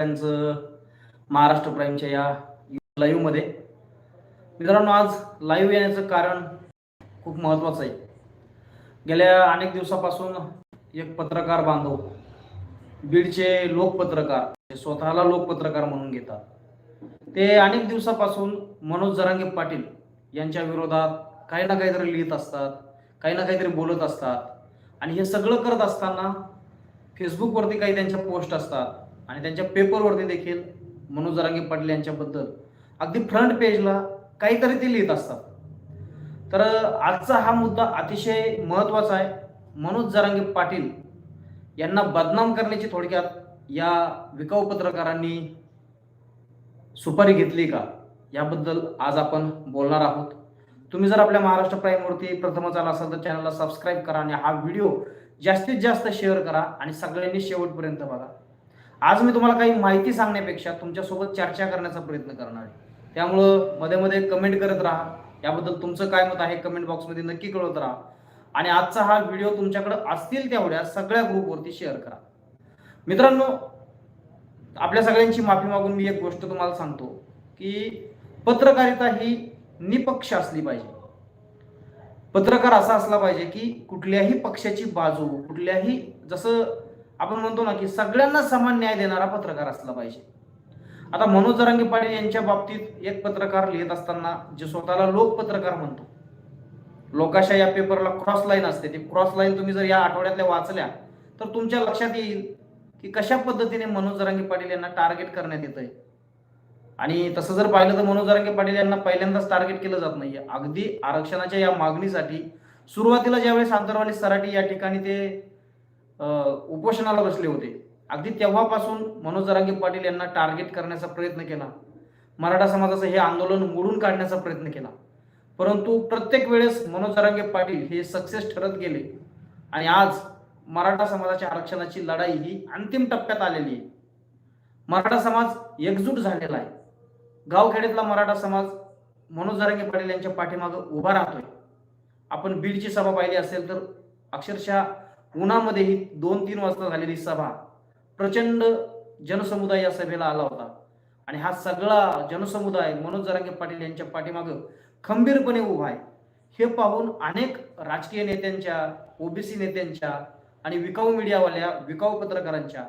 त्यांचं महाराष्ट्र प्राईमच्या या लाईव्हमध्ये मित्रांनो आज लाईव्ह येण्याचं कारण खूप महत्त्वाचं आहे. गेल्या अनेक दिवसापासून एक पत्रकार बांधव बीडचे लोकपत्रकार स्वतःला लोकपत्रकार म्हणून घेतात. ते अनेक दिवसापासून मनोज जरांगे पाटील यांच्या विरोधात काही ना काहीतरी लिहित असतात काही ना काहीतरी बोलत असतात. आणि हे सगळं करत असताना फेसबुकवरती काही त्यांच्या पोस्ट असतात. आणि त्यांच्या पेपरवरती देखील मनोज जरांगे पाटील यांच्याबद्दल अगदी फ्रंट पेजला काहीतरी ते लिहित असतात. तर आजचा हा मुद्दा अतिशय महत्त्वाचा आहे. मनोज जरांगे पाटील यांना बदनाम करण्याची थोडक्यात या विकाऊ पत्रकारांनी सुपारी घेतली का? याबद्दल आज आपण बोलणार आहोत. तुम्ही जर आपल्या महाराष्ट्र प्राईमवरती प्रथमच आला असाल तर चॅनलला सबस्क्राईब करा आणि हा व्हिडिओ जास्तीत जास्त शेअर करा आणि सगळ्यांनी शेवटपर्यंत बघा. आज मी तुम्हाला काही माहिती सांगण्यापेक्षा तुमच्यासोबत चर्चा करण्याचा प्रयत्न करणार आहे. त्यामुळं मध्ये मध्ये कमेंट करत राहा. याबद्दल तुमचं काय मत आहे कमेंट बॉक्समध्ये नक्की कळवत राहा. आणि आजचा हा व्हिडिओ तुमच्याकडे असतील तेवढ्या सगळ्या ग्रुपवरती शेअर करा. मित्रांनो आपल्या सगळ्यांची माफी मागून मी एक गोष्ट तुम्हाला सांगतो की पत्रकारिता ही निपक्ष असली पाहिजे. पत्रकार असा असला पाहिजे की कुठल्याही पक्षाची बाजू कुठल्याही जसं आपण म्हणतो ना की सगळ्यांना समान न्याय देणारा पत्रकार असला पाहिजे. आता मनोज जरांगे पाटील यांच्या बाबतीत एक पत्रकार लिहित असताना जे स्वतःला लोकपत्रकार म्हणतो. लोकाशा या पेपरला क्रॉस लाईन असते. ती क्रॉस लाईन तुम्ही जर या आठवड्यातल्या वाचल्या तर तुमच्या लक्षात येईल की कशा पद्धतीने मनोज जरांगे पाटील यांना टार्गेट करण्यात येत आहे आणि तसं जर पाहिलं तर मनोज जरांगे पाटील यांना पहिल्यांदाच टार्गेट केलं जात नाहीये. अगदी आरक्षणाच्या या मागणीसाठी सुरुवातीला ज्यावेळेस आंतरवाली सराटी या ठिकाणी ते उपोषणाला बसले होते. अगदी तेव्हापासून मनोज जरांगे पाटील यांना टार्गेट करण्याचा प्रयत्न केला. मराठा समाजाचं हे आंदोलन मोडून काढण्याचा प्रयत्न केला. परंतु प्रत्येक वेळेस मनोज जरांगे पाटील हे सक्सेस ठरत गेले. आणि आज मराठा समाजाच्या आरक्षणाची लढाई ही अंतिम टप्प्यात आलेली आहे. मराठा समाज एकजूट झालेला आहे. गावखेड्यातला मराठा समाज मनोज जरांगे पाटील यांच्या पाठीमागं उभा राहतोय. आपण बीडची सभा पाहिली असेल तर अक्षरशः उन्हामध्ये ही दोन तीन वाजता झालेली सभा प्रचंड जनसमुदाय या सभेला आला होता. आणि हा सगळा जनसमुदाय मनोज जरांगे पाटील यांच्या पाठीमागं खंबीरपणे उभा आहे. हे पाहून अनेक राजकीय नेत्यांच्या ओबीसी नेत्यांच्या आणि विकाऊ मीडियावाल्या विकाऊ पत्रकारांच्या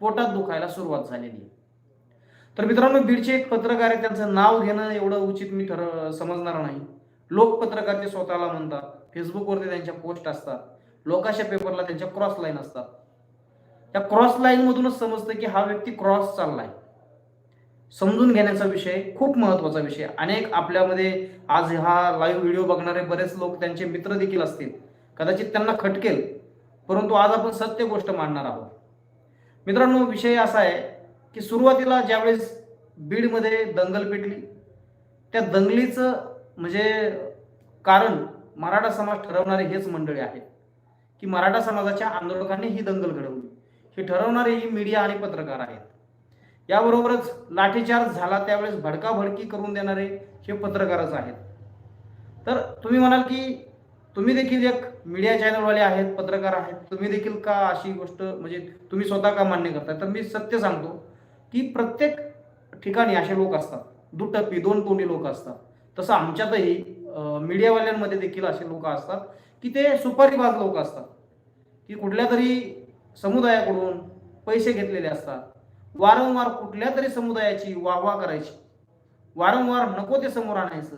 पोटात दुखायला सुरुवात झालेली आहे. तर मित्रांनो बीडचे एक पत्रकार आहे त्यांचं नाव घेणं एवढं उचित मी ठर समजणार नाही. लोक पत्रकार ते स्वतःला म्हणतात. फेसबुकवरती त्यांच्या पोस्ट असतात. लोकाशा पेपरला त्यांच्या क्रॉस लाईन असतात. त्या क्रॉस लाईन मधूनच समजतं की हा व्यक्ती क्रॉस चाललाय. समजून घेण्याचा विषय खूप महत्त्वाचा विषय. अनेक आपल्यामध्ये आज हा लाईव्ह व्हिडिओ बघणारे बरेच लोक त्यांचे मित्र देखील असतील. कदाचित त्यांना खटकेल. परंतु आज आपण सत्य गोष्ट मांडणार आहोत. मित्रांनो विषय असा आहे की सुरुवातीला ज्यावेळेस बीडमध्ये दंगल पेटली त्या दंगलीचं म्हणजे कारण मराठा समाज ठरवणारे हेच मंडळी आहेत. की मराठा समाजाच्या आंदोलकांनी ही दंगल घडवली. हे ठरवणारे ही मीडिया आणि पत्रकार आहेत. याबरोबरच लाठीचार्ज झाला त्यावेळेस भडकाभडकी करून देणारे हे पत्रकारच आहेत. तर तुम्ही म्हणाल की तुम्ही देखील एक मीडिया चॅनलवाले आहेत पत्रकार आहेत. तुम्ही देखील का अशी गोष्ट म्हणजे तुम्ही स्वतः का मान्य करताय? तर मी सत्य सांगतो की प्रत्येक ठिकाणी असे लोक असतात. दुटप्पी दोन तोंडी लोक असतात. तसं आमच्यातही मीडियावाल्यांमध्ये देखील असे लोक असतात. की ते सुपारीबाज लोक असतात. की कुठल्या तरी समुदायाकडून पैसे घेतलेले असतात. वारंवार कुठल्या तरी समुदायाची वाहवा करायची. वारंवार नको ते समोर आणायचं.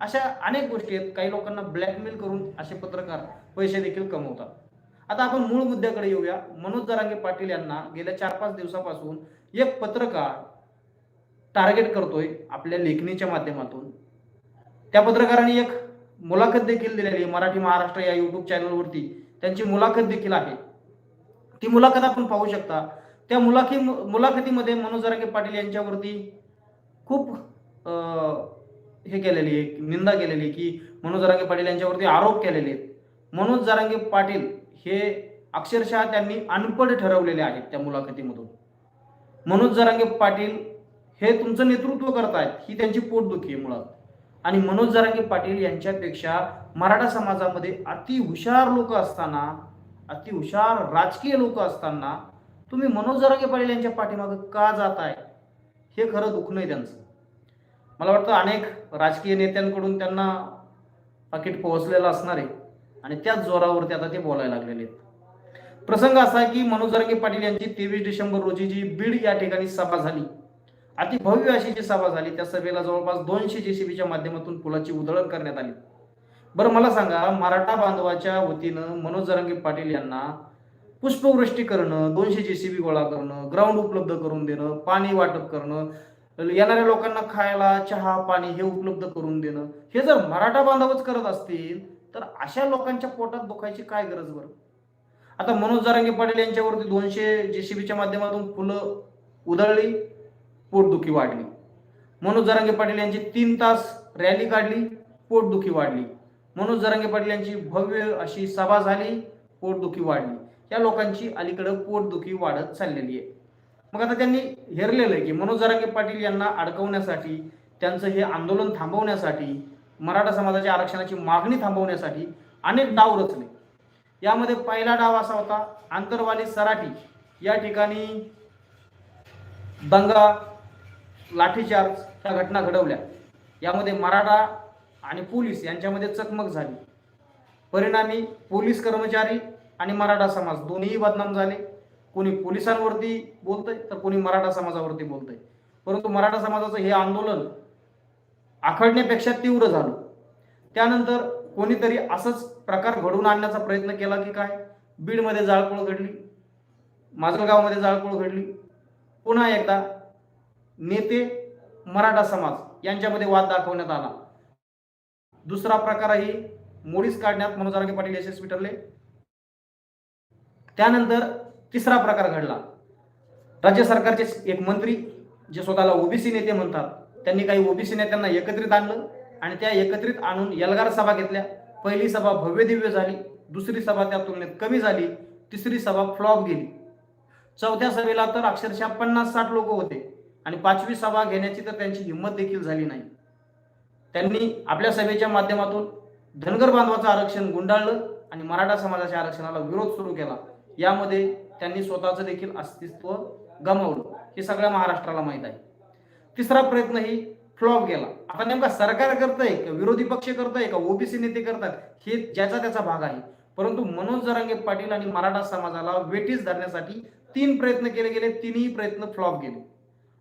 अशा अनेक गोष्टी आहेत. काही लोकांना ब्लॅकमेल करून असे पत्रकार पैसे देखील कमवतात. आता आपण मूळ मुद्द्याकडे येऊया. मनोज जरांगे पाटील यांना गेल्या चार पाच दिवसापासून एक पत्रकार टार्गेट करतोय आपल्या लेखणीच्या माध्यमातून. त्या पत्रकाराने एक मुलाखत देखील दिलेली आहे मराठी महाराष्ट्र या युट्यूब चॅनलवरती त्यांची मुलाखत देखील आहे. ती मुलाखत आपण पाहू शकता. त्या मुलाखी मुलाखतीमध्ये मनोज जरांगे पाटील यांच्यावरती खूप हे केलेली आहे निंदा केलेली आहे की मनोज जरांगे पाटील यांच्यावरती आरोप केलेले आहेत. मनोज जरांगे पाटील हे अक्षरशः त्यांनी अनपढ ठरवलेले आहेत त्या मुलाखतीमधून. मनोज जरांगे पाटील हे तुमचं नेतृत्व करतायत ही त्यांची पोटदुखी आहे मुळात. आणि मनोज जरांगे पाटील यांच्यापेक्षा मराठा समाजामध्ये अति हुशार लोक असताना अति हुशार राजकीय लोक असताना तुम्ही मनोज जरांगे पाटील यांच्या पाठीमागं का जात आहे हे खरं दुखणं आहे त्यांचं. मला वाटतं अनेक राजकीय नेत्यांकडून त्यांना पाकिट पोहोचलेलं असणार आहे आणि त्याच जोरावरती आता ते बोलायला लागलेले आहेत. प्रसंग असा आहे की मनोज जरांगे पाटील यांची तेवीस डिसेंबर रोजी जी बीड या ठिकाणी सभा झाली. अति भव्य अशी जी सभा झाली त्या सभेला जवळपास दोनशे जेसीबीच्या माध्यमातून पुलाची उधळण करण्यात आली. बरं मला सांगा मराठा बांधवाच्या वतीनं मनोज जरांगे पाटील यांना पुष्पवृष्टी करणं दोनशे जेसीबी गोळा करणं ग्राउंड उपलब्ध करून देणं पाणी वाटप करणं येणाऱ्या लोकांना खायला चहा पाणी हे उपलब्ध करून देणं हे जर मराठा बांधवच करत असतील तर अशा लोकांच्या पोटात दुखायची काय गरज बरं? आता मनोज जरांगे पाटील यांच्यावरती दोनशे जेसीबीच्या माध्यमातून फुलं उधळली पोटदुखी वाढली. मनोज जरांगे पाटील यांची तीन तास रॅली काढली पोटदुखी वाढली. मनोज जरांगे पाटील यांची भव्य अशी सभा झाली पोटदुखी वाढली. या लोकांची अलीकडं पोटदुखी वाढत चाललेली आहे. मग आता त्यांनी हेरलेलं आहे की मनोज जरांगे पाटील यांना अडकवण्यासाठी त्यांचं हे आंदोलन थांबवण्यासाठी मराठा समाजाच्या आरक्षणाची मागणी थांबवण्यासाठी अनेक डाव रचले. यामध्ये पहिला डाव असा होता आंतरवाली सराठी. या ठिकाणी दंगा लाठीचार्ज ह्या घटना घडवल्या. यामध्ये मराठा आणि पोलीस यांच्यामध्ये चकमक झाली. परिणामी पोलीस कर्मचारी आणि मराठा समाज दोन्हीही बदनाम झाले. कोणी पोलिसांवरती बोलतंय तर कोणी मराठा समाजावरती बोलतंय. परंतु मराठा समाजाचं हे आंदोलन आखडण्यापेक्षा तीव्र झालं. त्यानंतर कोणीतरी असंच प्रकार घडवून आणण्याचा प्रयत्न केला की काय? बीडमध्ये जाळपोळ घडली. माजलगावमध्ये जाळपोळ घडली. पुन्हा एकदा नेते मराठा समाज यांच्यामध्ये वाद दाखवण्यात आला. दुसरा प्रकारही मोडीस काढण्यात मनोज आरोग्य पाटील यशस्वी ठरले. त्यानंतर तिसरा प्रकार घडला. राज्य सरकारचे एक मंत्री जे स्वतःला ओबीसी नेते म्हणतात त्यांनी काही ओबीसी नेत्यांना एकत्रित आणलं आणि त्या एकत्रित आणून यलगार सभा घेतल्या. पहिली सभा भव्य दिव्य झाली दुसरी सभा त्या तुलनेत कमी झाली तिसरी सभा फ्लॉप गेली. चौथ्या सभेला तर अक्षरशः पन्नास साठ लोक होते. आणि पाचवी सभा घेण्याची तर त्यांची हिंमत देखील झाली नाही. त्यांनी आपल्या सभेच्या माध्यमातून धनगर बांधवाचं आरक्षण गुंडाळलं आणि मराठा समाजाच्या आरक्षणाला विरोध सुरू केला. यामध्ये त्यांनी स्वतःचं देखील अस्तित्व गमावलं. हे सगळ्या महाराष्ट्राला माहीत आहे. तिसरा प्रयत्न ही फ्लॉप गेला. आता नेमका सरकार करतंय का विरोधी पक्ष करतंय का ओबीसी नेते करतात हे ज्याचा त्याचा भाग आहे. परंतु मनोज जरांगे पाटील आणि मराठा समाजाला वेटीस धरण्यासाठी तीन प्रयत्न केले गेले तीनही प्रयत्न फ्लॉप गेले.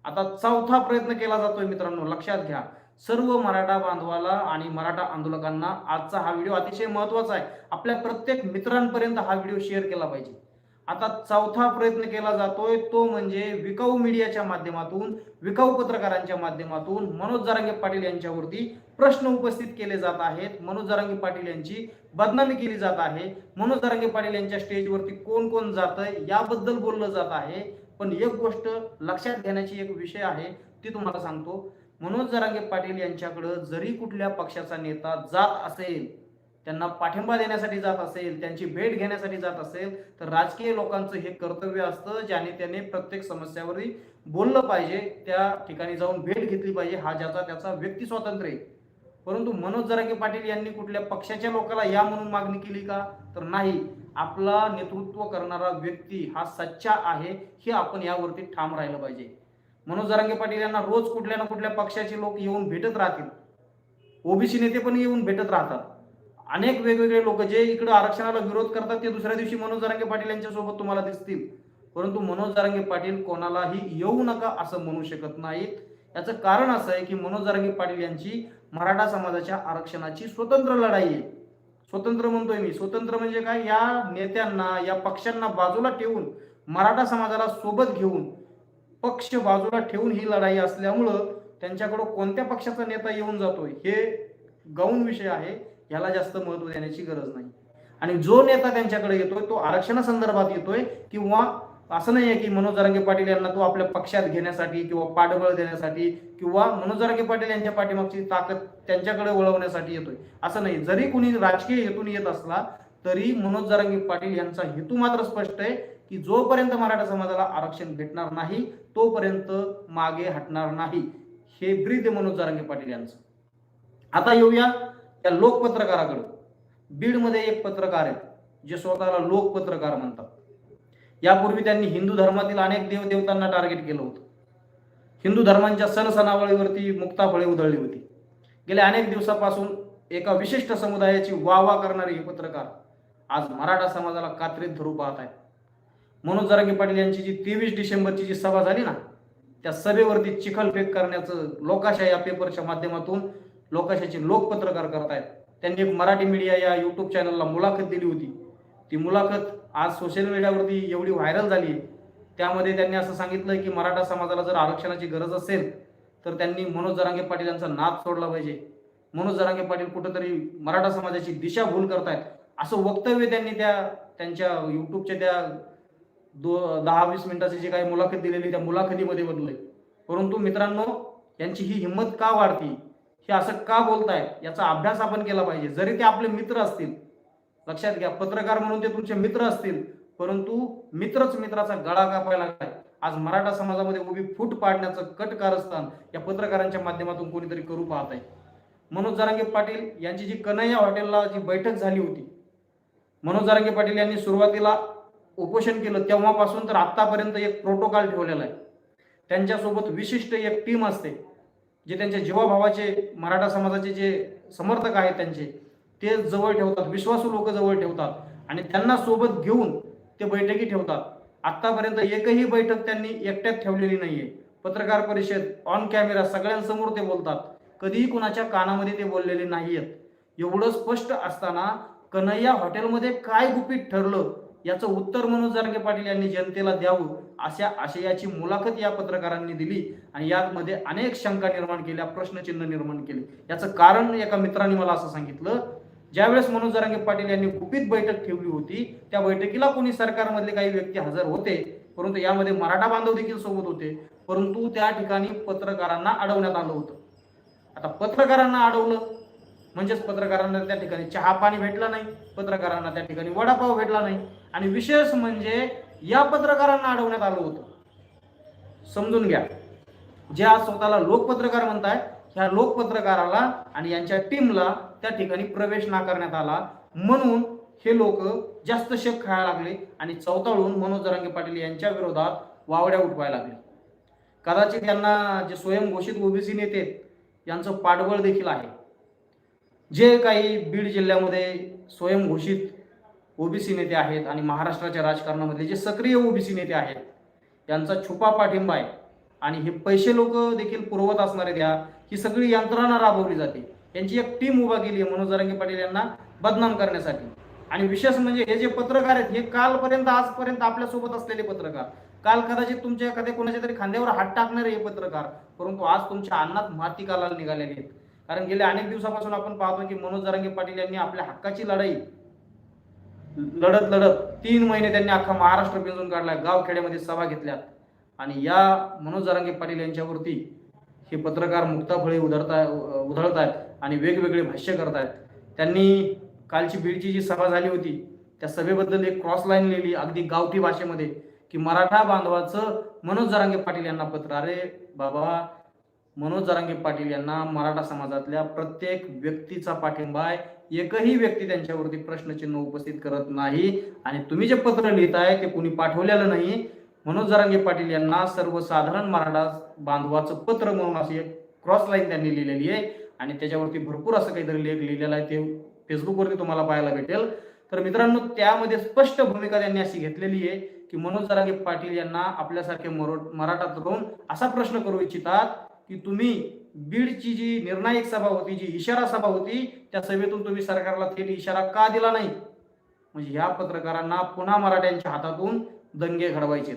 आता चौथा प्रयत्न केला जातोय मित्रांनो लक्षात घ्या. सर्व मराठा बांधवाला आणि मराठा आंदोलकांना आजचा हा व्हिडिओ अतिशय महत्त्वाचा आहे. आपल्या प्रत्येक मित्रांपर्यंत हा व्हिडिओ शेअर केला पाहिजे. आता चौथा प्रयत्न केला जातोय तो म्हणजे विकाऊ मीडियाच्या माध्यमातून विकाऊ पत्रकारांच्या माध्यमातून मनोज जारांगे पाटील यांच्यावरती प्रश्न उपस्थित केले जात आहेत. मनोज जारांगे पाटील यांची बदनामी केली जात आहे. मनोज जरांगे पाटील यांच्या स्टेजवरती कोण कोण जात याबद्दल बोललं जात आहे. पण एक गोष्ट लक्षात घेण्याची एक विषय आहे ती तुम्हाला सांगतो. मनोज जरांगे पाटील यांच्याकडं जरी कुठल्या पक्षाचा नेता जात असेल त्यांना पाठिंबा देण्यासाठी जात असेल त्यांची भेट घेण्यासाठी जात असेल तर राजकीय लोकांचं हे कर्तव्य असतं ज्याने त्याने प्रत्येक समस्यावरही बोललं पाहिजे त्या ठिकाणी जाऊन भेट घेतली पाहिजे हा ज्याचा त्याचा व्यक्ती स्वातंत्र्य आहे. परंतु मनोज जरांगे पाटील यांनी कुठल्या पक्षाच्या लोकांना या म्हणून मागणी केली का? तर नाही. आपला नेतृत्व करणारा व्यक्ती हा सच्चा आहे हे आपण यावरती ठाम राहिलं पाहिजे. मनोज जरांगे पाटील यांना रोज कुठल्या ना कुठल्या पक्षाचे लोक येऊन भेटत राहतील. ओबीसी नेते पण येऊन भेटत राहतात. अनेक वेगवेगळे लोक जे इकडे आरक्षणाला विरोध करतात ते दुसऱ्या दिवशी मनोज जरांगे पाटील यांच्या सोबत तुम्हाला दिसतील. परंतु मनोज जरांगे पाटील कोणालाही येऊ नका असं म्हणू शकत नाहीत. याचं कारण असं आहे की मनोज जरांगे पाटील यांची मराठा समाजाच्या आरक्षणाची स्वतंत्र लढाई आहे. स्वतंत्र म्हणतोय मी. स्वतंत्र म्हणजे काय? या नेत्यांना या पक्षांना बाजूला ठेवून मराठा समाजाला सोबत घेऊन पक्ष बाजूला ठेवून ही लढाई असल्यामुळं त्यांच्याकडं कोणत्या पक्षाचा नेता येऊन जातोय हे गौण विषय आहे. याला जास्त महत्त्व देण्याची गरज नाही. आणि जो नेता त्यांच्याकडे येतोय तो आरक्षणासंदर्भात येतोय किंवा असं नाही आहे की मनोज जरांगे पाटील यांना तो आपल्या पक्षात घेण्यासाठी किंवा पाठबळ देण्यासाठी किंवा मनोज जरांगे पाटील यांच्या पाठीमागची ताकद त्यांच्याकडे वळवण्यासाठी येतोय. असं नाही. जरी कुणी राजकीय हेतून येत असला तरी मनोज जरांगे पाटील यांचा हेतू मात्र स्पष्ट आहे की जोपर्यंत मराठा समाजाला आरक्षण भेटणार नाही तोपर्यंत मागे हटणार नाही. हे ब्रीद आहे मनोज जरांगे पाटील यांचं. आता येऊया त्या लोकपत्रकाराकडे. बीडमध्ये एक पत्रकार आहेत जे स्वतःला लोकपत्रकार म्हणतात. यापूर्वी त्यांनी हिंदू धर्मातील अनेक देवदेवतांना टार्गेट केलं होतं. हिंदू धर्मांच्या सण सणावळीवरती मुक्ताफळे उधळली होती. गेल्या अनेक दिवसापासून एका विशिष्ट समुदायाची वा वा करणारे हे पत्रकार आज मराठा समाजाला कात्रीत धरू पाहत आहेत. मनोज जरांगे पाटील यांची जी तेवीस डिसेंबरची जी सभा झाली ना त्या सभेवरती चिखलफेक करण्याचं लोकाशा या पेपरच्या माध्यमातून लोकाशाचे लोक पत्रकार करतायत. त्यांनी एक मराठी मीडिया या युट्यूब चॅनलला मुलाखत दिली होती. ती मुलाखत आज सोशल मीडियावरती एवढी व्हायरल झाली आहे त्यामध्ये त्यांनी असं सांगितलं की मराठा समाजाला जर आरक्षणाची गरज असेल तर त्यांनी मनोज जरांगे पाटील यांचा नाद सोडला पाहिजे. मनोज जरांगे पाटील कुठंतरी मराठा समाजाची दिशा भूल करतायत. असं वक्तव्य त्यांनी त्या त्यांच्या युट्यूबच्या त्या दो दहा वीस मिनिटाची जी काही मुलाखत दिलेली त्या मुलाखतीमध्ये बदलले परंतु मित्रांनो यांची ही हिंमत का वाढती? हे असं का बोलताय याचा अभ्यास आपण केला पाहिजे. जरी ते आपले मित्र असतील लक्षात घ्या पत्रकार म्हणून ते तुमचे मित्र असतील परंतु मित्रच मित्राचा गळा कापायला लागलाय आज मराठा समाजामध्ये उभी फूट पाडण्याचं कट कारस्थान या पत्रकारांच्या माध्यमातून कोणीतरी करू पाहत आहे मनोज जरांगे पाटील यांची जी कन्हैया हॉटेलला जी बैठक झाली होती मनोज जरांगे पाटील यांनी सुरुवातीला उपोषण केलं तेव्हापासून तर आतापर्यंत एक प्रोटोकॉल ठेवलेला आहे. त्यांच्यासोबत विशिष्ट एक टीम असते जे त्यांच्या जीवाभावाचे मराठा समाजाचे जे समर्थक आहेत त्यांचे ते जवळ ठेवतात विश्वासू लोक जवळ ठेवतात आणि त्यांना सोबत घेऊन ते बैठकी ठेवतात. आतापर्यंत एकही बैठक त्यांनी एकट्यात ठेवलेली नाहीये. पत्रकार परिषद ऑन कॅमेरा सगळ्यांसमोर ते बोलतात. कधीही कुणाच्या कानामध्ये ते बोललेले नाहीयेत. एवढं स्पष्ट असताना कन्हैया हॉटेलमध्ये काय गुपित ठरलं याचं उत्तर मनोज जारगे पाटील यांनी जनतेला द्यावं अशा आशयाची मुलाखत या पत्रकारांनी दिली आणि यामध्ये अनेक शंका निर्माण केल्या प्रश्नचिन्ह निर्माण केले. याचं कारण एका मित्राने मला असं सांगितलं ज्यावेळेस मनोज जरांगे पाटील यांनी गुपित बैठक ठेवली होती त्या बैठकीला कोणी सरकारमधले काही व्यक्ती हजर होते परंतु यामध्ये मराठा बांधव देखील सोबत होते परंतु त्या ठिकाणी पत्रकारांना अडवण्यात आलं होतं. आता पत्रकारांना अडवलं म्हणजेच पत्रकारांना त्या ठिकाणी चहा पाणी भेटला नाही पत्रकारांना त्या ठिकाणी वडापाव भेटला नाही आणि विशेष म्हणजे या पत्रकारांना अडवण्यात आलं होतं. समजून घ्या जे आज स्वतःला लोकपत्रकार म्हणताय ह्या लोकपत्रकाराला आणि यांच्या टीमला त्या ठिकाणी प्रवेश नाकारण्यात आला. म्हणून हे लोक जास्त शक खायला लागले आणि चौताळून मनोज जरांगे पाटील यांच्या विरोधात वावड्या उठवायला लागले. कदाचित यांना जे स्वयंघोषित ओबीसी नेते यांचं पाठबळ देखील आहे. जे काही बीड जिल्ह्यामध्ये स्वयंघोषित ओबीसी नेते आहेत आणि महाराष्ट्राच्या राजकारणामधले जे सक्रिय ओबीसी नेते आहेत यांचा छुपा पाठिंबा आहे. आणि हे पैसे लोक देखील पुरवत असणारे त्या ही सगळी यंत्रणा राबवली जाते. यांची एक टीम उभा केली आहे मनोज जरांगे पाटील यांना बदनाम करण्यासाठी. आणि विशेष म्हणजे हे जे पत्रकार आहेत हे कालपर्यंत आजपर्यंत आपल्यासोबत असलेले पत्रकार. काल कदाचित तुमच्या एखाद्या कोणाच्या तरी खांद्यावर हात टाकणारे हे पत्रकार. परंतु आज तुमच्या अन्नात माती कालाला निघालेले आहेत. कारण गेल्या अनेक दिवसापासून आपण पाहतो की मनोज जरांगे पाटील यांनी आपल्या हक्काची लढाई लढत लढत तीन महिने त्यांनी अख्खा महाराष्ट्र पिंजून काढलाय गावखेड्यामध्ये सभा घेतल्या आणि या मनोज जरांगे पाटील यांच्यावरती हे पत्रकार मुक्ताफळे उधळताय उधळत आहेत आणि वेगवेगळे भाष्य करत आहेत त्यांनी कालची बीडची जी सभा झाली होती त्या सभेबद्दल एक क्रॉस लाईन लिहिली अगदी गावठी भाषेमध्ये की मराठा बांधवाचं मनोज जरांगे पाटील यांना पत्र. अरे बाबा मनोज जरांगे पाटील यांना मराठा समाजातल्या प्रत्येक व्यक्तीचा पाठिंबा आहे. एकही व्यक्ती त्यांच्यावरती प्रश्नचिन्ह उपस्थित करत नाही. आणि तुम्ही जे पत्र लिहिताय ते कुणी पाठवलेलं नाही. मनोज जरांगे पाटील यांना सर्वसाधारण मराठा बांधवाचं पत्र म्हणून अशी एक क्रॉस लाईन त्यांनी लिहिलेली आहे. आणि त्याच्यावरती भरपूर असं काहीतरी लेख लिहिलेला आहे. ते फेसबुकवरती तुम्हाला पाहायला भेटेल. तर मित्रांनो त्यामध्ये स्पष्ट भूमिका त्यांनी अशी घेतलेली आहे की मनोज जरांगे पाटील यांना आपल्यासारखे मरो मराठा तरुण असा प्रश्न करू इच्छितात की तुम्ही बीडची जी निर्णायक सभा होती जी इशारा सभा होती त्या सभेतून तुम्ही सरकारला थेट इशारा का दिला नाही? म्हणजे ह्या पत्रकारांना पुन्हा मराठ्यांच्या हातातून दंगे घडवायचे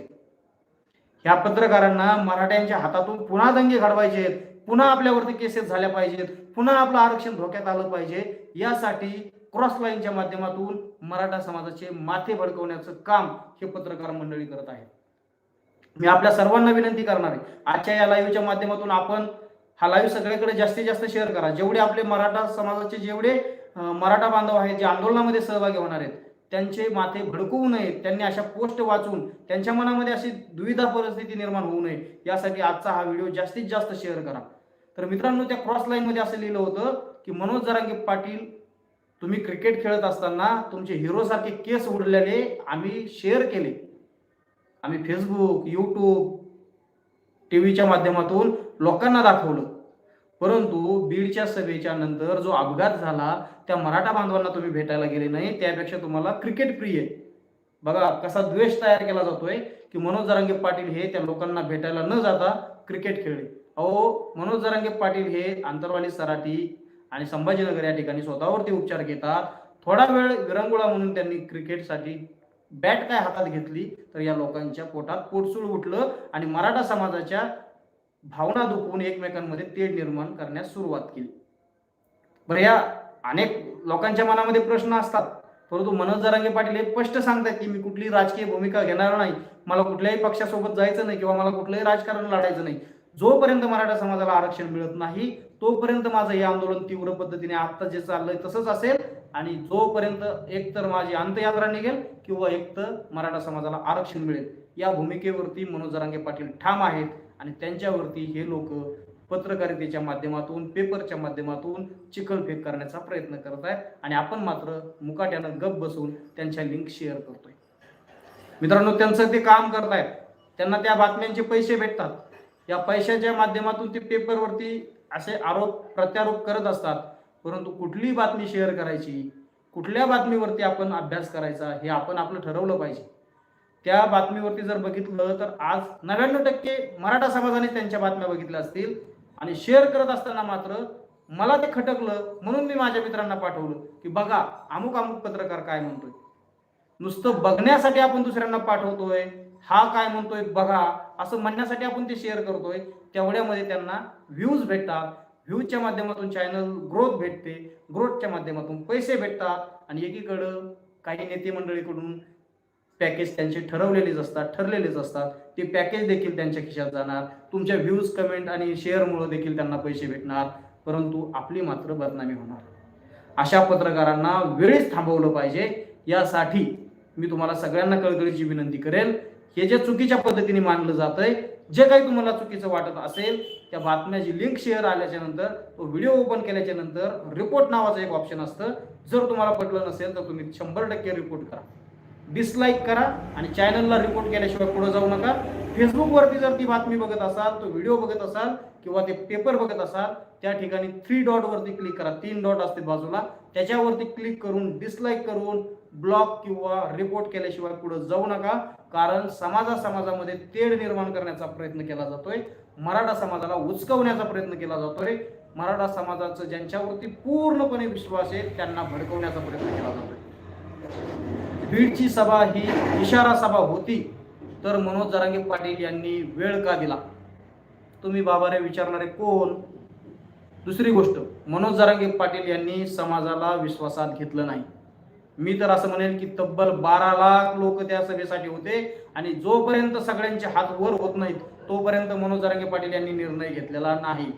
ह्या पत्रकारांना मराठ्यांच्या हातातून पुन्हा दंगे घडवायचे आहेत पुन्हा आपल्यावरती केसेस झाल्या पाहिजेत पुन्हा आपलं आरक्षण धोक्यात आलं पाहिजे यासाठी क्रॉस लाईनच्या माध्यमातून मराठा समाजाचे माथे भडकवण्याचं काम हे पत्रकार मंडळी करत आहे मी आपल्या सर्वांना विनंती करणार आहे आजच्या या लाईव्हच्या माध्यमातून आपण हा लाईव्ह सगळीकडे जास्तीत जास्त शेअर करा. जेवढे आपले मराठा समाजाचे जेवढे मराठा बांधव आहेत जे आंदोलनामध्ये सहभागी होणार आहेत त्यांचे माथे भडकवू नयेत. त्यांनी अशा पोस्ट वाचून त्यांच्या मनामध्ये अशी दुविधा परिस्थिती निर्माण होऊ नये. यासाठी आजचा हा व्हिडिओ जास्तीत जास्त शेअर करा. तर मित्रांनो त्या क्रॉस लाईनमध्ये असं लिहिलं होतं की मनोज जरांगे पाटील तुम्ही क्रिकेट खेळत असताना तुमचे हिरोसारखे केस उडलेले आम्ही शेअर केले. आम्ही फेसबुक यूट्यूब टी व्हीच्या माध्यमातून लोकांना दाखवलं. परंतु बीडच्या सभेच्या नंतर जो अपघात झाला त्या मराठा बांधवांना तुम्ही भेटायला गेले नाही त्यापेक्षा तुम्हाला क्रिकेट प्रिय बघा कसा द्वेष तयार केला जातोय की मनोज जरांगे पाटील हे त्या लोकांना भेटायला न जाता क्रिकेट खेळले. अहो मनोज जरांगे पाटील हे आंतरवाली सराटी आणि संभाजीनगर या ठिकाणी स्वतःवरती उपचार घेतात थोडा वेळ विरंगुळा म्हणून त्यांनी क्रिकेटसाठी बॅट काय हातात घेतली तर या लोकांच्या पोटात पोटसूळ उठलं आणि मराठा समाजाच्या भावना दुखवून एकमेकांमध्ये तेढ निर्माण करण्यास सुरुवात केली. बरं या अनेक लोकांच्या मनामध्ये प्रश्न असतात. परंतु मनोज जरांगे पाटील हे स्पष्ट सांगतात की मी कुठली राजकीय भूमिका घेणार नाही. मला कुठल्याही पक्षासोबत जायचं नाही किंवा मला कुठलंही राजकारण लढायचं नाही. जोपर्यंत मराठा समाजाला आरक्षण मिळत नाही तोपर्यंत माझं हे आंदोलन तीव्र पद्धतीने आता जे चाललंय तसंच असेल आणि जोपर्यंत एकतर माझी अंत्ययात्रा निघेल किंवा एकतर मराठा समाजाला आरक्षण मिळेल. या भूमिकेवरती मनोज जरांगे पाटील ठाम आहेत. आणि त्यांच्यावरती हे लोक पत्रकारितेच्या माध्यमातून पेपरच्या माध्यमातून चिखलफेक करण्याचा प्रयत्न करत आहेत. आणि आपण मात्र मुकाट्यानं गप बसून त्यांच्या लिंक शेअर करतोय. मित्रांनो त्यांचं ते काम करतायत त्यांना त्या बातम्यांचे पैसे भेटतात. या पैशाच्या माध्यमातून ते पेपरवरती असे आरोप प्रत्यारोप करत असतात. परंतु कुठलीही बातमी शेअर करायची कुठल्या बातमीवरती आपण अभ्यास करायचा हे आपण आपलं ठरवलं पाहिजे. त्या बातमीवरती जर बघितलं तर आज नव्याण्णव टक्के मराठा समाजाने त्यांच्या बातम्या बघितल्या असतील. आणि शेअर करत असताना मात्र मला ते खटकलं म्हणून मी माझ्या मित्रांना पाठवलं की बघा अमुक अमुक पत्रकार काय म्हणतोय. नुसतं बघण्यासाठी आपण दुसऱ्यांना पाठवतोय हा काय म्हणतोय बघा असं म्हणण्यासाठी आपण ते शेअर करतोय. तेवढ्यामध्ये त्यांना व्ह्यूज भेटतात. व्ह्यूजच्या माध्यमातून चॅनल ग्रोथ भेटते. ग्रोथच्या माध्यमातून पैसे भेटतात. आणि एकीकडं काही नेते मंडळीकडून पॅकेज त्यांचे ठरवलेलेच असतात ठरलेलेच असतात. ते पॅकेज देखील त्यांच्या खिशात जाणार. तुमच्या व्ह्यूज कमेंट आणि शेअरमुळे देखील त्यांना पैसे भेटणार. परंतु आपली मात्र बदनामी होणार. अशा पत्रकारांना वेळीच थांबवलं पाहिजे. यासाठी मी तुम्हाला सगळ्यांना कळकळीची विनंती करेल. हे जे चुकीच्या पद्धतीने मानलं जातंय जे काही तुम्हाला चुकीचं वाटत असेल त्या बातम्याची लिंक शेअर आल्याच्यानंतर तो व्हिडिओ ओपन केल्याच्यानंतर रिपोर्ट नावाचं एक ऑप्शन असतं. जर तुम्हाला पटलं नसेल तर तुम्ही शंभर टक्के रिपोर्ट करा. डिसलाईक करा आणि चॅनलला रिपोर्ट केल्याशिवाय पुढे जाऊ नका. फेसबुकवरती जर ती बातमी बघत असाल तो व्हिडिओ बघत असाल किंवा ते पेपर बघत असाल त्या ठिकाणी थ्री डॉट वरती क्लिक करा. तीन डॉट असते बाजूला. त्याच्यावरती क्लिक करून डिसलाईक करून ब्लॉक किंवा रिपोर्ट केल्याशिवाय पुढे जाऊ नका. कारण समाजा समाजामध्ये तेढ निर्माण करण्याचा प्रयत्न केला जातोय. मराठा समाजाला उचकवण्याचा प्रयत्न केला जातोय. मराठा समाजाचं ज्यांच्यावरती पूर्णपणे विश्वास आहे त्यांना भडकवण्याचा प्रयत्न केला जातोय. बीडची सभा ही इशारा सभा होती तर मनोज जरांगे पाटील यांनी वेळ का दिला? तुम्ही बाबारे विचारणारे कोण? दुसरी गोष्ट मनोज जरांगे पाटील यांनी समाजाला विश्वासात घेतलं नाही. मी तर असं म्हणेल की तब्बल बारा लाख लोक त्या सभेसाठी होते आणि जोपर्यंत सगळ्यांचे हात वर होत नाहीत तोपर्यंत मनोज जरांगे पाटील यांनी निर्णय घेतलेला नाही.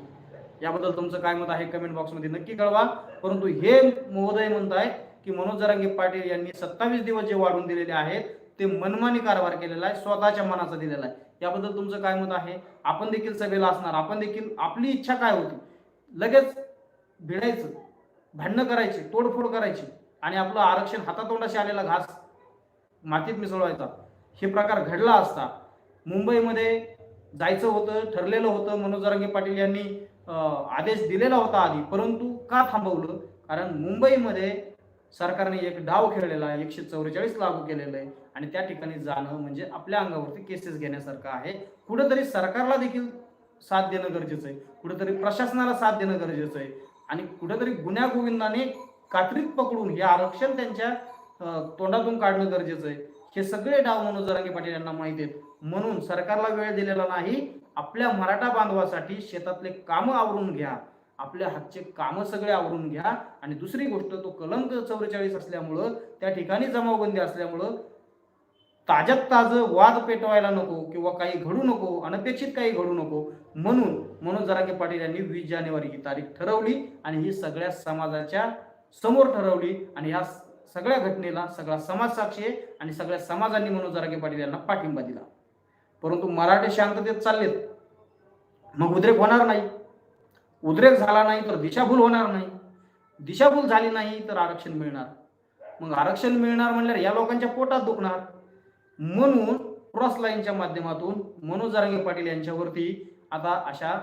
याबद्दल तुमचं काय मत आहे? कमेंट बॉक्समध्ये नक्की कळवा. परंतु हे महोदय म्हणतायत की मनोज जरांगे पाटील यांनी सत्तावीस दिवस जे वाढून दिलेले आहेत ते मनमानी कारभार केलेला आहे स्वतःच्या मनाचा दिलेला आहे. याबद्दल तुमचं काय मत आहे? आपण देखील सभेला असणार आपण देखील आपली इच्छा काय होती? लगेच भिडायचं भांडणं करायची तोडफोड करायची आणि आपलं आरक्षण हातातोंडाशी आलेला घास मातीत मिसळवायचा. हे प्रकार घडला असता मुंबईमध्ये जायचं होतं ठरलेलं होतं मनोज जरांगे पाटील यांनी आदेश दिलेला होता आधी परंतु का थांबवलं? कारण मुंबईमध्ये सरकारने एक डाव खेळलेला आहे एकशे चौवेचाळीस लागू केलेलं आहे. आणि त्या ठिकाणी जाणं म्हणजे आपल्या अंगावरती केसेस घेण्यासारखं आहे. कुठंतरी सरकारला देखील साथ देणं गरजेचं आहे. कुठंतरी प्रशासनाला साथ देणं गरजेचं आहे. आणि कुठंतरी गुन्ह्या गोविंदाने कात्रीत पकडून हे आरक्षण त्यांच्या तोंडातून काढणं गरजेचं आहे. हे सगळे डाव मनोज जरांगे पाटील यांना माहिती आहेत. म्हणून सरकारला वेळ दिलेला नाही. आपल्या मराठा बांधवासाठी शेतातले कामं आवरून घ्या. आपल्या हातचे कामं सगळे आवरून घ्या. आणि दुसरी गोष्ट तो कलंक चौवेचाळीस असल्यामुळं त्या ठिकाणी जमावबंदी असल्यामुळं ताज्यात ताजं वाद पेटवायला नको किंवा काही घडू नको अनपेक्षित काही घडू नको. म्हणून मनोज जरांगे पाटील यांनी वीस जानेवारी ही तारीख ठरवली आणि ही सगळ्या समाजाच्या समोर ठरवली आणि ह्या सगळ्या घटनेला सगळा समाज साक्षी आहे आणि सगळ्या समाजांनी मनोज जरांगे पाटील यांना पाठिंबा दिला. परंतु मराठे शांततेत चाललेत. मग उद्रेक होणार नाही. उद्रेक झाला नाही तर दिशाभूल होणार नाही. दिशाभूल झाली नाही तर आरक्षण मिळणार. मग आरक्षण मिळणार म्हणल्यावर या लोकांच्या पोटात दुखणार. म्हणून क्रॉस लाईनच्या माध्यमातून मनोज जारंगे पाटील यांच्यावरती आता अशा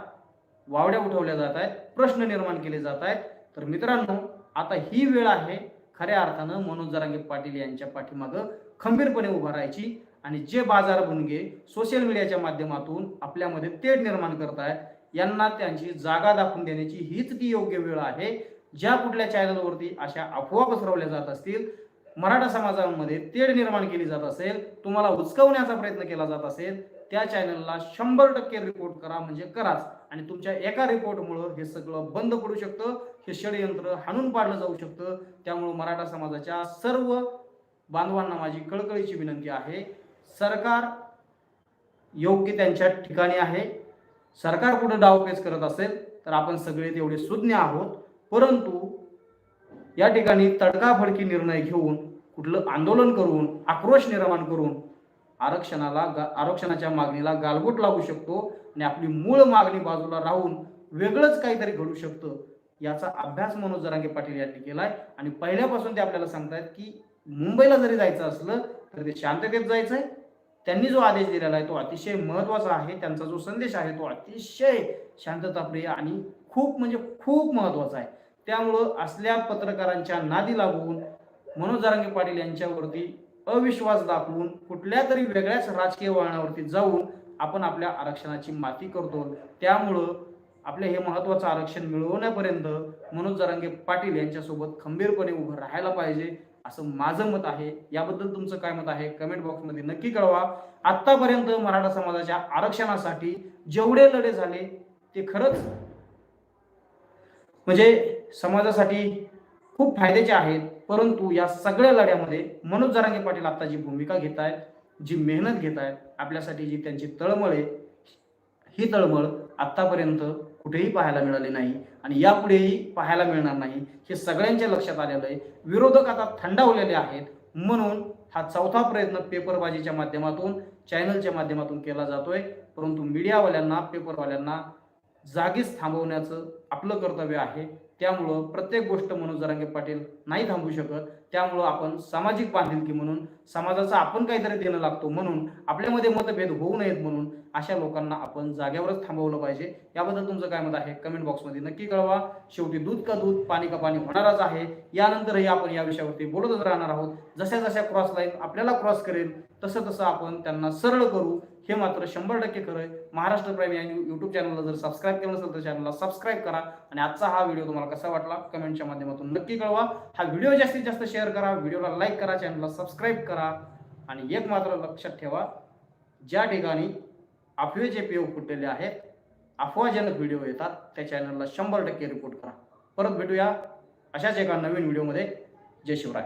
वावड्या उठवल्या जात आहेत प्रश्न निर्माण केले जात आहेत. तर मित्रांनो आता ही वेळ आहे खऱ्या अर्थानं मनोज जरांगे पाटील यांच्या पाठीमागं खंबीरपणे उभा राहायची आणि जे बाजार बुनगे सोशल मीडियाच्या माध्यमातून आपल्यामध्ये तेढ निर्माण करत आहेत यांना त्यांची जागा दाखवून देण्याची हीच ती योग्य वेळ आहे ज्या कुठल्या चॅनलवरती अशा अफवा पसरवल्या जात असतील मराठा समाजामध्ये तेढ निर्माण केली जात असेल तुम्हाला उचकवण्याचा प्रयत्न केला जात असेल त्या चॅनलला शंभर टक्के रिपोर्ट करा म्हणजे कराच. आणि तुमच्या एका रिपोर्टमुळं हे सगळं बंद पडू शकतं हे षडयंत्र हाणून पाडलं जाऊ शकतं. त्यामुळं मराठा समाजाच्या सर्व बांधवांना माझी कळकळीची विनंती आहे. सरकार योग्य त्यांच्या ठिकाणी आहे. सरकार कुठं डावपेच करत असेल तर आपण सगळे तेवढे सुज्ञ आहोत. परंतु या ठिकाणी तडकाफडकी निर्णय घेऊन कुठलं आंदोलन करून आक्रोश निर्माण करून आरक्षणाला गा- आरक्षणाच्या मागणीला गालबोट लागू शकतो आणि आपली मूळ मागणी बाजूला राहून वेगळंच काहीतरी घडू शकतं याचा अभ्यास मनोज जरांगे पाटील यांनी केलाय. आणि पहिल्यापासून ते आपल्याला सांगतायत की मुंबईला जरी जायचं असलं तर ते शांततेत जायचंय. त्यांनी जो आदेश दिलेला आहे तो अतिशय महत्त्वाचा आहे. त्यांचा जो संदेश आहे तो अतिशय शांतताप्रिय आणि खूप म्हणजे खूप महत्त्वाचा आहे. त्यामुळं असल्या पत्रकारांच्या नादी लागून मनोज जारंगे पाटील यांच्यावरती अविश्वास दाखवून कुठल्या तरी वेगळ्याच राजकीय वळणावरती जाऊन आपण आपल्या आरक्षणाची माती करतो. त्यामुळं आपले हे महत्वाचं आरक्षण मिळवण्यापर्यंत मनोज जारंगे पाटील यांच्यासोबत खंबीरपणे उभं राहायला पाहिजे. असं माझं मत आहे. याबद्दल तुमचं काय मत आहे? कमेंट बॉक्समध्ये नक्की कळवा. आतापर्यंत मराठा समाजाच्या आरक्षणासाठी जेवढे लढे झाले ते खरंच म्हणजे समाजासाठी खूप फायद्याचे आहेत. परंतु या सगळ्या लढ्यामध्ये मनोज जरांगे पाटील आता जी भूमिका घेत आहेत जी मेहनत घेत आहेत आपल्यासाठी जी त्यांची तळमळ आहे ही तळमळ आतापर्यंत कुठेही पाहायला मिळाले नाही आणि यापुढेही पाहायला मिळणार नाही हे सगळ्यांच्या लक्षात आलेलं आहे. विरोधक आता थंडावलेले आहेत म्हणून हा चौथा प्रयत्न पेपरबाजीच्या माध्यमातून चॅनलच्या माध्यमातून केला जातोय. परंतु मीडियावाल्यांना पेपरवाल्यांना जागीच थांबवण्याचं आपलं कर्तव्य आहे. त्यामुळं प्रत्येक गोष्ट मनोज जरांगे पाटील नाही थांबू शकत. त्यामुळं आपण सामाजिक बांधिलकी म्हणून समाजाचं आपण काहीतरी देणं लागतो म्हणून आपल्यामध्ये मतभेद होऊ नयेत म्हणून अशा लोकांना आपण जाग्यावरच थांबवलं पाहिजे. याबद्दल तुमचं काय मत आहे? कमेंट बॉक्समध्ये नक्की कळवा. शेवटी दूध का दूध पाणी का पाणी होणारच आहे. यानंतरही आपण या विषयावरती बोलतच राहणार आहोत. जशा जशा क्रॉस लाईन आपल्याला क्रॉस करेल तसं तसं आपण त्यांना सरळ करू. हे मात्र शंभर टक्के खरं आहे. महाराष्ट्र प्राईम या युट्यूब चॅनलला जर सबस्क्राईब केलं नसेल तर चॅनलला सबस्क्राईब करा. आणि आजचा हा व्हिडिओ तुम्हाला कसा वाटला? कमेंटच्या माध्यमातून नक्की कळवा. हा व्हिडिओ जास्तीत जास्त शेअर करा. व्हिडिओला लाईक करा. चॅनलला सबस्क्राईब करा. आणि एक मात्र लक्षात ठेवा ज्या ठिकाणी अफवेचे पेव फुटलेले आहेत अफवाजनक व्हिडिओ येतात त्या चॅनलला शंभर टक्के रिपोर्ट करा. परत भेटूया अशाच एका नवीन व्हिडिओमध्ये जय शिवराय.